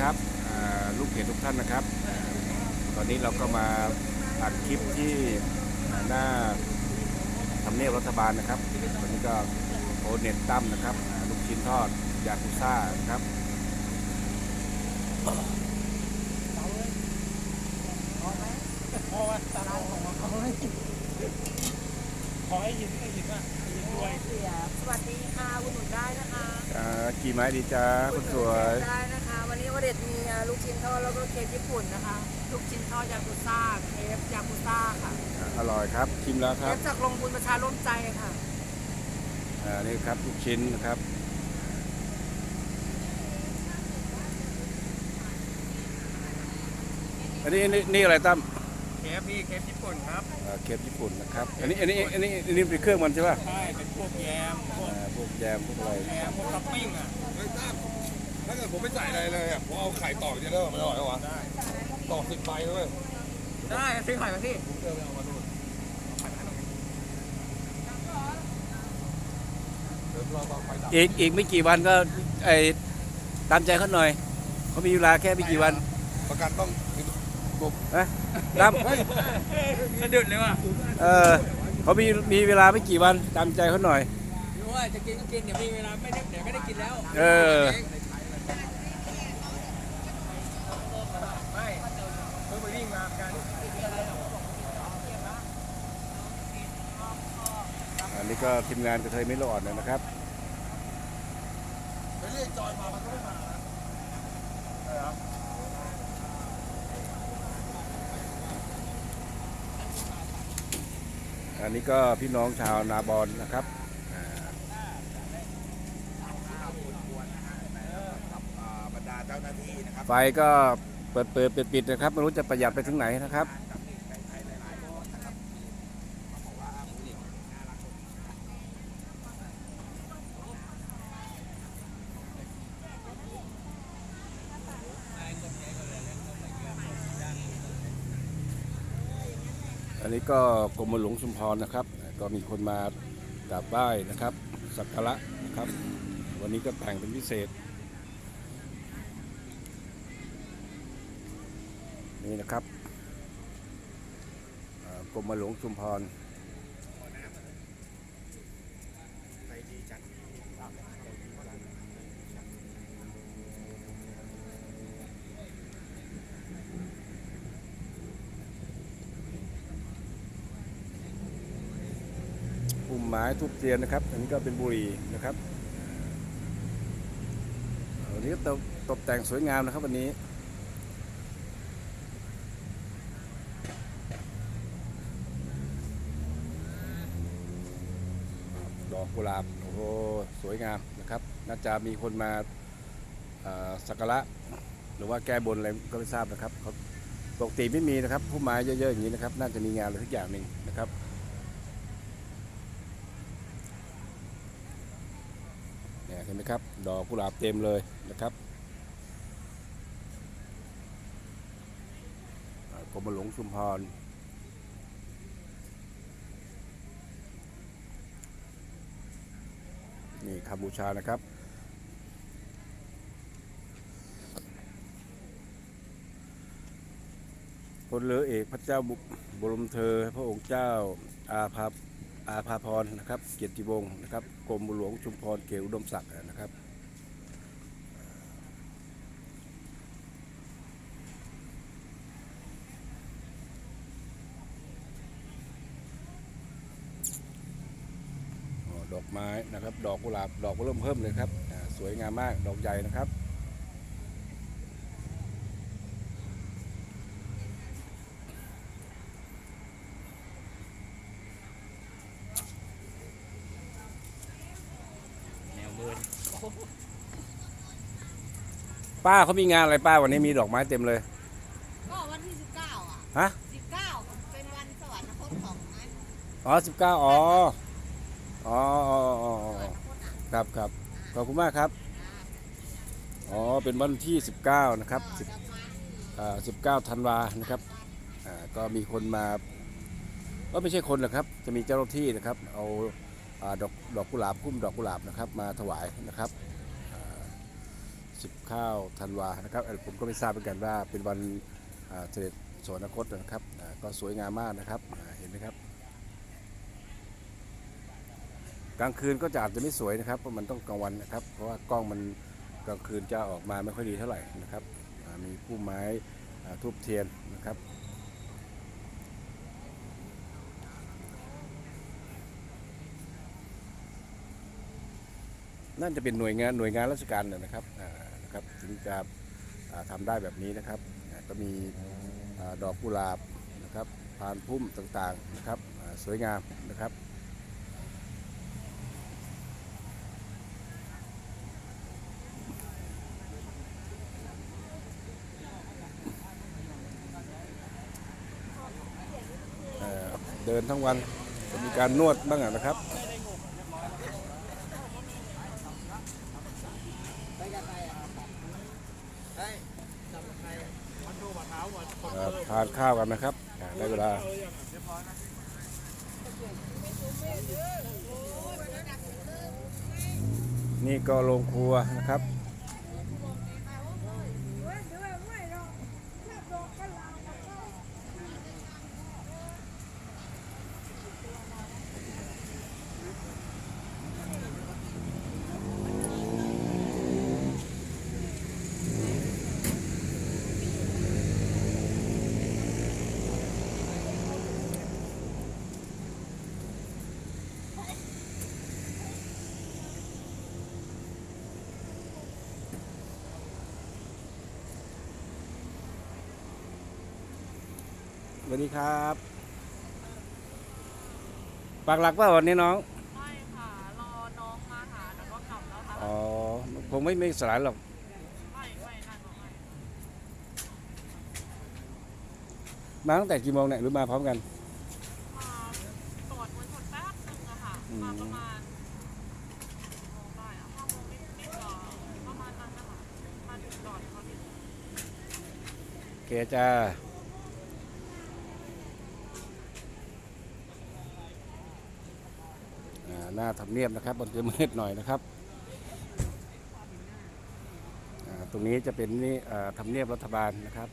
ครับลูกเพจทุกท่านนะครับ ตอนนี้เราก็มาอัดคลิปที่หน้าทำเนียบรัฐบาลนะครับตอนนี้ก็โอเน็ตตั้มนะครับลูกชิ้นทอดยากุซ่าครับพอว่าตาเราของขาให้ขอให้ยินให้ยินว่าให้ยินด้วยสวัสดีค่ะอุดหนุนได้นะคะอ่ากี่ไม้ดีจ้าคนสวยได้นะ ลูกชิ้นทอดแล้วก็เค้กญี่ปุ่นนะคะ ลูกชิ้นทอดยากุซ่าเค้กยากุซ่าค่ะอ่าอร่อยครับชิมแล้วคเค้รับกจากโรงบุญประชาร่วมใจค่ะ อ่านี่ครับลูกชิ้นนะครับอันนี้นี่นี่อะไรตั้มเคฟพี่เคฟญี่ปุ่นครับ อ่าเคปญี่ปุ่นนะครับอันนี้อันนี้อันนี้อันนี้เป็นเครื่องมันใช่ป่ะใช่ เป็นพวกแยม พวกอ่าพวกแยมพวกอะไรแยม พวกท็อปปิ้งอะเฮ้ยตั้ม ถ้าเกิดผมไม่ใส่อะไรเลยอะผมเอาไข่ตอกจะได้มันอร่อยเหรอวะได้ตอกสิบใบด้วยได้ซื้อไข่มาที่ผมเดินไปเอามาดูเดี๋ยวรอตอนไฟดับอีกอีกไม่กี่วันก็ไอตามใจเขาหน่อยเขามีเวลาแค่ไม่กี่วัน ประกันต้องนะตั้มสะดุดเลยว่ะเออเขามีมีเวลาไม่กี่วันตามใจเขาหน่อยรู้ว่าจะกินก็กินเดี๋ยวมีเวลาไม่ได้เดี๋ยวไม่ได้กินแล้ว เออ ไม่เพิ่งไปวิ่งมากัน อั นนี้ก็ทีมงานกระเทยไม่รอดนะครับไปเรียกจอยมามันก็ไม่มาอันนี้ก็พี่น้องชาวนาบอนนะครับอ่าบรรดาเจ้าหน้าที่นะครับไฟก็เปิดเปิดปิดปิดนะครับไม่รู้จะประหยัดไปถึงไหนนะครับ อันนี้ก็กรมหลวงชุมพรนะครับ ก็มีคนมากราบไหว้นะครับ สักการะนะครับ วันนี้ก็แต่งเป็นพิเศษ นี่นะครับกรมหลวงชุมพรปุ่ มไม้ทุบเทียนนะครับ อันนี้ก็เป็นบุหรี่นะครับวันนี้ก็ตกตกแต่งสวยงามนะครับวันนี้ดอกกุหลาบโอ้โหสวยงามนะครับ น่าจะมีคนมาสักการะหรือว่าแก้บนอะไรก็ไม่ทราบนะครับปกติไม่มีนะครับผู้ม้เยอะๆอย่างนี้นะครับ น่าจะมีงานอะไรทุกอย่างหนึ่งนะครับเครับ ดอกกุหลาบเต็มเลยนะครับกรมหลวงชุมพรนี่คำบูชานะครับ พลเรือเอกพระเจ้าบุบรมเธอ พระองค์เจ้าอาภา อาภาพรนะครับ เกียรติวงศ์นะครับกรมหลวงชุมพรเขตอุดมศักดิ์นะครับดอกไม้นะครับ ดอกกุหลาบดอกเริ่มเพิ่มเลยครับ สวยงามมากดอกใหญ่นะครับ แนวเบิร์น ป้าเขามีงานอะไรป้าวันนี้มีดอกไม้เต็มเลย ก็วันที่19อะฮะ19เป็นวันสวรรคตของไอ้อ๋อสิบเก้าอ๋อ อ๋ออ๋ออ๋อสอ๋วรอรคตอะครับครับขอบคุณมากครับ อ๋อ เป็นวันที่19นะครับก็สิบ ดอกไม้ที่อ่า19ธันวานะครับอ่าก็มีคนมา ก็ไม่ใช่คนหรอกครับ จะมีเจ้าหน้าที่นะครับ เอาอ่า ดอกดอกกุหลาบพุ่มดอกกุหลาบนะครับมาถวายนะครับสิบข้าวธันวานะครับผมก็ไม่ทราบเหมือนกันว่าเป็นวันเสด็จสวรรคตนะครับก็สวยงามมากนะครับเห็นไหมครับ กลางคืนก็จะอาจจะไม่สวยนะครับเพราะมันต้องกลางวันนะครับ เพราะว่ากล้องมันกลางคืนจะออกมาไม่ค่อยดีเท่าไหร่นะครับมีผู้ไม้ทูบเทียนนะครับ นั่นจะเป็นหน่วยงานหน่วยงานราชการนะครับนะครับถึงจะอ่าทำได้แบบนี้นะครับ ก็มีดอกกุหลาบนะครับพานพุ่มต่างๆนะครับสวยงามนะครับเดินทั้งวันจะมีการนวดบ้างนะครับเอ่อทาน ข้าวกันนะครับอ่าได้เวลานี่ก็โรงครัวนะครับ วัสดีครับปากหลักเปล่าวันนี้น้อง ไม่ค่ะ รอน้องมาหาแล้วก็กลับแล้วค่ะอ๋อคงไม่ไม่สลายหรอก ไม่ไม่นั่นไม่มาตั้งแต่กี่โมงเนี่ยหรือมาพร้อมกัน มาตรวจมวลชนแป๊บนึงอะค่ะอืมมาประมาณโมงได้อะห้าโมงนิดนิดๆก่อนประมาณนั้นนะคะมาถึงก่อนเขานิดโอเคจ้าอ่า หน้าทำเนียบนะครับมันจะมืดหน่อยนะครับตรงนี้จะเป็นนี่ทำเนียบรัฐบาลนะครับ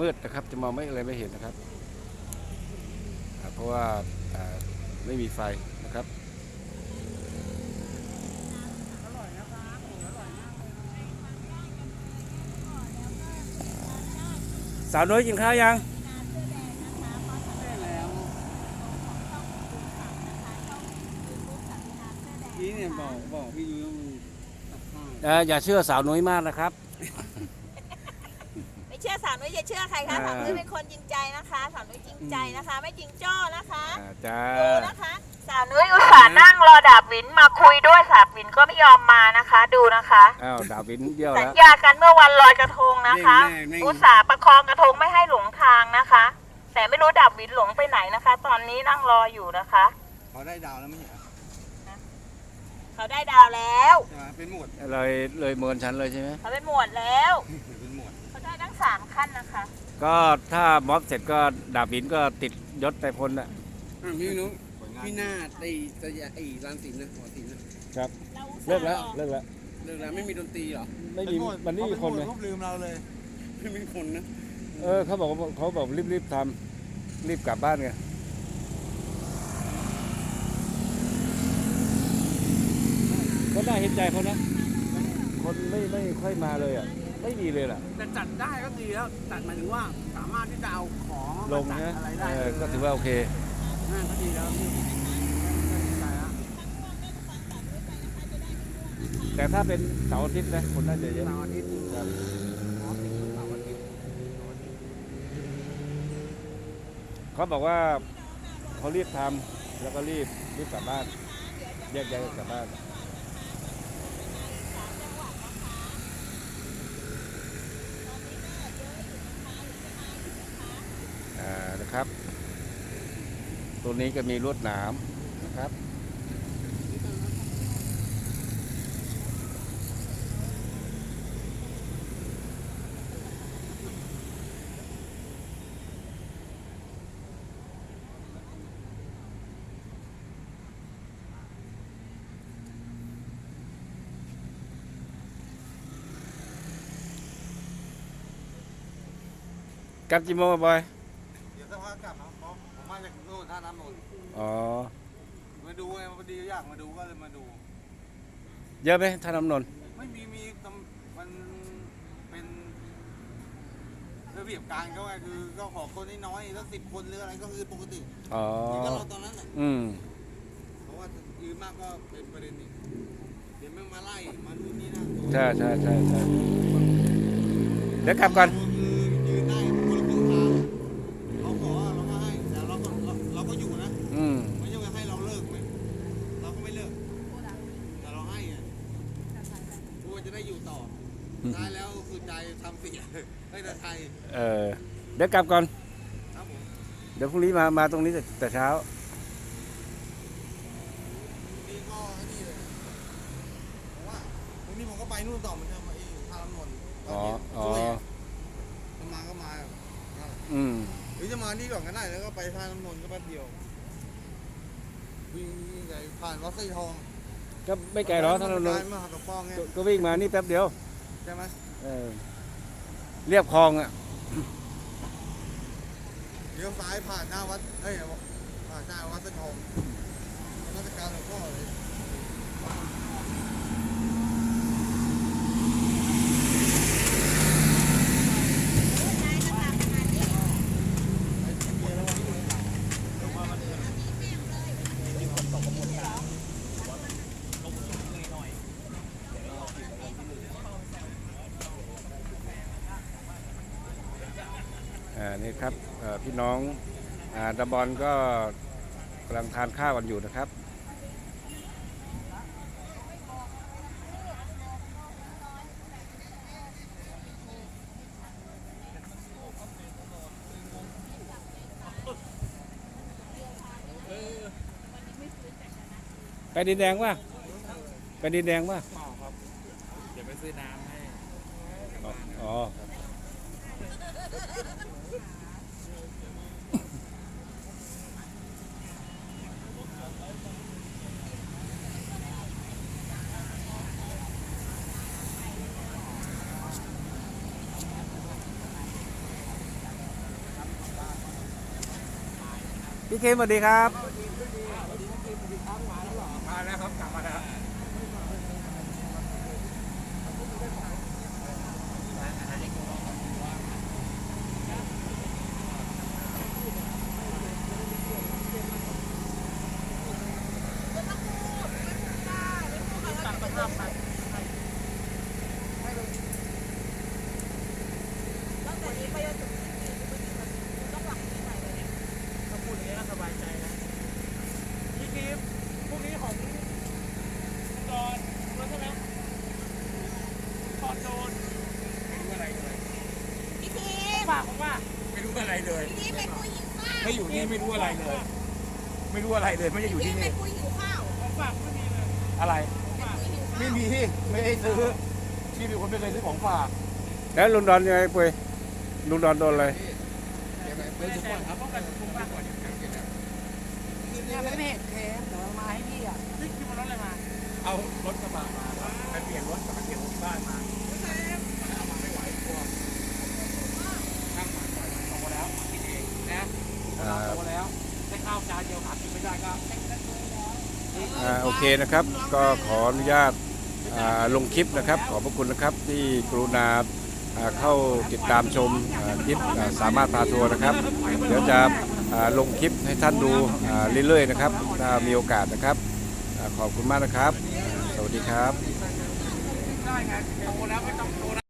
มืดนะครับจะมองไม่อะไรไม่เห็นนะครับ เพราะว่าอ่าไม่มีไฟนะครับสาวน้อยกินข้าวยัง นี่เนี่ยบอกบอกพี่ยุ้ยตัดข้าวเอ่ออย่าเชื่อสาวน้อยมากนะครับ ไม่เชื่อสาวนุ้ยจะเชื่อใครคะอ่าสาวนุ้ยเป็นคนจริงใจนะคะสาวนุ้ยจริงใจนะคะ ไม่จริงจ้อนะคะอ่าจ้าดูนะคะสาวนุ้ยอุตส่าห์นั่งรอดาบวินมาคุยด้วยดาบวินก็ไม่ยอมมานะคะ ดูนะคะ อ้าวดาวินเดียวสัญแล้วญากันเมื่อวันลอยกระทงนะคะอุตส่าห์ประคองกระทงไม่ให้หลงทางนะคะ แต่ไม่รู้ดาบวินหลงไปไหนนะคะ ตอนนี้นั่งรออยู่นะคะเขาได้ดาวแล้วไม่ใช่เหรอ เขาได้ดาวแล้ว ใช่ไหมเป็นหมวดเลยเลยเมินฉันเลยใช่ไหมเขาเป็นหมวดแล้ว เป็นหมวดเขาได้ทั้งสามขั้นนะคะ ก็ถ้าม็อบเสร็จก็ดาวินก็ติดยศในพลน่ะ อะพี่นุ้ยพี่นาฏไอ้ตะยะไอ้ลานศิลป์นะหอศิลป์นะครับเลิกแล้วเลิกแล้วเลิกแล้วไม่มีดนตรีเหรอไม่มีมันไม่มีคนไงเขาลืมเราเลยไม่มีคนนะ เออเขาบอกว่าเขาบอกรีบรีบทำรีบกลับบ้านไง ก็น่าเห็นใจเขานะ คนไม่ไม่ค่อยมาเลยอะ ไม่มีเลยล่ะ แต่จัดได้ก็ดีแล้วจัดหมายถึงว่าสามารถที่จะเอาของลงมาจัดนะอะไรได้เออก็ถือว่าโอเคนั่นก็ดีแล้วพี่ดีใจแล้วแต่ถ้าเป็นเสาร์อาทิตย์นะคนน่าจะเยอะ เสาร์อาทิตย์ครับอ๋อติดเสาร์อาทิตย์เขาบอกว่าเขารีบทำแล้วก็รีบรีบกลับบ้านแยกย้ายกันกลับบ้าน นี้ก็มีรวดหนามนะครับ Cắt chim mô bye ท่าน้ำนนท์อ๋อ มาดูไงพอดีอยากมาดูก็เลยมาดู เยอะไหมท่าน้ำนนท์ไม่มีมีตำมันเป็นระเบียบการเขาไงคือก็ขอคนน้อยๆสักสิบคนหรืออะไรก็คือปกติอ๋อ นี่ก็เราตอนนั้นน่ะอืม เพราะว่ายืนมากก็เป็นประเด็นอีกเดี๋ยวแม่งมาไล่มาดูนนี่นั่นใช่ใช่ใช่ใช่เดี๋ยวกลับก่อน คือยืนได้คนละครึ่งทางเขาขอเราก็ให้แต่เราก็เราเราก็อยู่นะ อืม ไม่ใช่ว่าให้เราเลิกไหมเราก็ไม่เลิกแต่เราให้ไงกลัวจะได้อยู่ต่อ ท้ายแล้วสุดใจทำเสียให้แต่ไทยเออเดี๋ยวกลับก่อน ครับผมเดี๋ยวพรุ่งนี้มามาตรงนี้แต่แต่เช้า นี่ก็ไอ้นี่เลยเพราะว่าพรุ่งนี้ผมก็ไปนู่นต่อเหมือนเดิมไอ้ทางลำนนท์อ๋ออ๋อ ช่วยะจะมาก็มาอืม หรือจะมาที่ก่อนก็ได้แล้วก็ไปท่าน้ำนนท์ก็แป๊บเดียววิ่งวิ่งไปผ่านวัดไส้ทองก็ไม่ไกลหรอกท่าน้ำนนท์มาหาตะป้องไงก็ก็วิ่งมานี่แป๊บเดียว ใช่ไหมเออเรียบคลองอะเลี้ยวซ้ายผ่านหน้าวัดเอ้ยผ่านหน้าวัดไส้ทองราชการหลวงพ่อเลย อ่านี่ครับเอ่อ พี่น้องอ่าดะบอลก็กำลังทานข้าวกันอยู่นะครับ ไปดินแดงป่ะไปดินแดงป่ะเปล่าครับ เดี๋ยวไปซื้อน้ำให้ อ๋อ พี่เคมสวัสดีครับ มาแล้วครับ กลับมาแล้ว ถ้าพูดอย่างนี้ก็สบายใจนะพี่คลิปพวกนี้ของดอนรู้ใช่ไหมตอนโดนไม่รู้อะไรเลย พี่ทีม ฝากผมว่าไม่รู้อะไรเลย พี่เป็นผู้หญิงข้าว ไม่อยู่ นี่ไม่รู้อะไรเลย ไม่รู้อะไรเลยไม่ได้อยู่ที่พี่เป็นี่นผู้หญิงข้าวของฝากไม่มีเลยอะไรไม่มีไม่ได้ซื้อที่เป็นคนไม่เคยซื้อของฝากแล้วลุงดอนยังไงปุ้ยลุงดอนโดนอะไรไม่ได้แต่ครับป้องกันคุ้มมากกว่านี้เนี่ยไม่เห็นเคสเดี๋ยวเอามาให้พี่อะนี่คือมันรถอะไรมา เอารถกระบะมาไปเปลี่ยนรถกลับไปเปลี่ยนรถที่บ้านมาเอามาไม่ไหวกลัวนั่งมาปล่อยมันโตแล้วกินเองนะเราโตแล้วได้ข้าวจานเดียวหากินไม่ได้ก็ อ่าโอเคนะครับ ก็ขออนุญาตอ่าลงคลิปนะครับ ขอบพระคุณนะครับที่กรุณาอ่าเข้าติดตามชมอ่าคลิปอ่าสามารถพาทัวร์นะครับ เดี๋ยวจะอ่าลงคลิปให้ท่านดูอ่าเรื่อยๆนะครับถ้ามีโอกาสนะครับอ่าขอบคุณมากนะครับ สวัสดีครับ ได้ไงโตแล้วไม่ต้องโตแล้ว